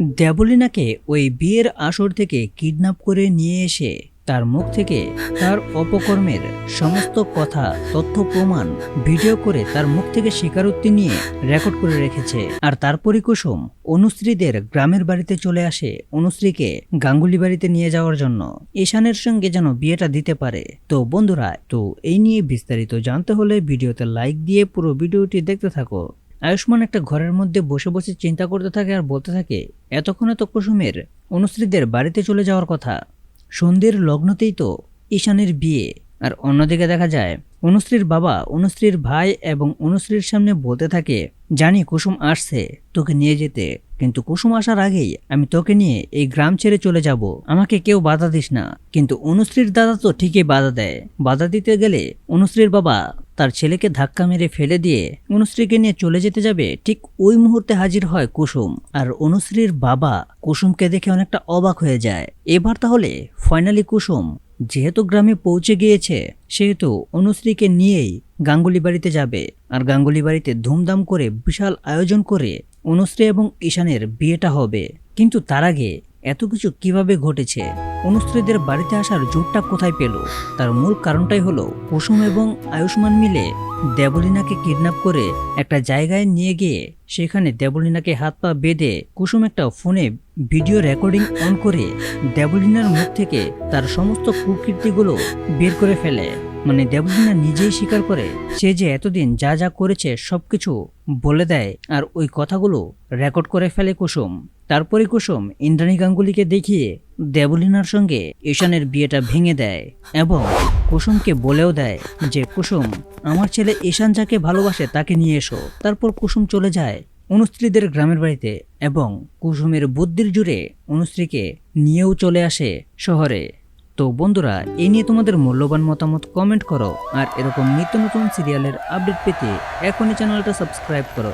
দেবলিনাকে ওই বিয়ের আসর থেকে কিডন্যাপ করে নিয়ে এসে তার মুখ থেকে তার অপকর্মের সমস্ত কথা, তথ্য, প্রমাণ ভিডিও করে তার মুখ থেকে স্বীকারোক্তি নিয়ে রেকর্ড করে রেখেছে। আর তারপরই কুসুম অনুশ্রীদের গ্রামের বাড়িতে চলে আসে অনুশ্রীকে গাঙ্গুলি বাড়িতে নিয়ে যাওয়ার জন্য। ঈশানের সঙ্গে যেন বিয়েটা দিতে পারে। তো বন্ধুরা, তো এই নিয়ে বিস্তারিত জানতে হলে ভিডিওতে লাইক দিয়ে পুরো ভিডিওটি দেখতে থাকো। আয়ুষ্মান একটা ঘরের মধ্যে বসে বসে চিন্তা করতে থাকে আর বলতে থাকে, এতক্ষণে তো কুসুমের অনুশ্রীদের বাড়িতে চলে যাওয়ার কথা। সন্ধ্যের লগ্নতেই তো ঈশানের বিয়ে। আর অন্যদিকে দেখা যায়, অনুশ্রীর বাবা, অনুশ্রীর ভাই এবং অনুশ্রীর সামনে বলতে থাকে, জানি কুসুম আসছে তোকে নিয়ে যেতে, কিন্তু কুসুম আসার আগেই আমি তোকে নিয়ে এই গ্রাম ছেড়ে চলে যাব। আমাকে কেউ বাধা দিস না। কিন্তু অনুশ্রীর দাদা তো ঠিকই বাধা দেয়। বাধা দিতে গেলে অনুশ্রীর বাবা তার ছেলেকে ধাক্কা মেরে ফেলে দিয়ে অনুশ্রীকে নিয়ে চলে যেতে যাবে, ঠিক ওই মুহূর্তে হাজির হয় কুসুম। আর অনুশ্রীর বাবা কুসুমকে দেখে অনেকটা অবাক হয়ে যায়। এবার তাহলে ফাইনালি কুসুম যেহেতু গ্রামে পৌঁছে গিয়েছে, সেহেতু অনুশ্রীকে নিয়েই গাঙ্গুলি বাড়িতে যাবে। আর গাঙ্গুলি বাড়িতে ধুমধাম করে বিশাল আয়োজন করে অনুশ্রী এবং ঈশানের বিয়েটা হবে। কিন্তু তার আগে এত কিছু কীভাবে ঘটেছে? অনুশ্রীদের বাড়িতে আসার জোরটা কোথায় পেল? তার মূল কারণটাই হলো, কুসুম এবং আয়ুষ্মান মিলে দেবলিনাকে কিডন্যাপ করে একটা জায়গায় নিয়ে গিয়ে সেখানে দেবলিনাকে হাত পা বেঁধে কুসুম একটা ফোনে ভিডিও রেকর্ডিং অন করে দেবলিনার মুখ থেকে তার সমস্ত কুকীর্তিগুলো বের করে ফেলে। মানে দেবলিনা নিজেই স্বীকার করে, সে যে এতদিন যা যা করেছে সবকিছু বলে দেয় আর ওই কথাগুলো রেকর্ড করে ফেলে কুসুম। তারপরে কুসুম ইন্দ্রাণী গাঙ্গুলিকে দেখিয়ে দেবলিনার সঙ্গে ঈশানের বিয়েটা ভেঙে দেয় এবং কুসুমকে বলেও দেয় যে, কুসুম, আমার ছেলে ঈশান যাকে ভালোবাসে তাকে নিয়ে এসো। তারপর কুসুম চলে যায় অনুশ্রীদের গ্রামের বাড়িতে এবং কুসুমের বুদ্ধির জুড়ে অনুশ্রীকে নিয়েও চলে আসে শহরে। তো বন্ধুরা, এ নিয়ে তোমাদের মূল্যবান মতামত কমেন্ট করো আর এরকম নিত্য নতুন সিরিয়ালের আপডেট পেতে এখনই চ্যানেলটা সাবস্ক্রাইব করো।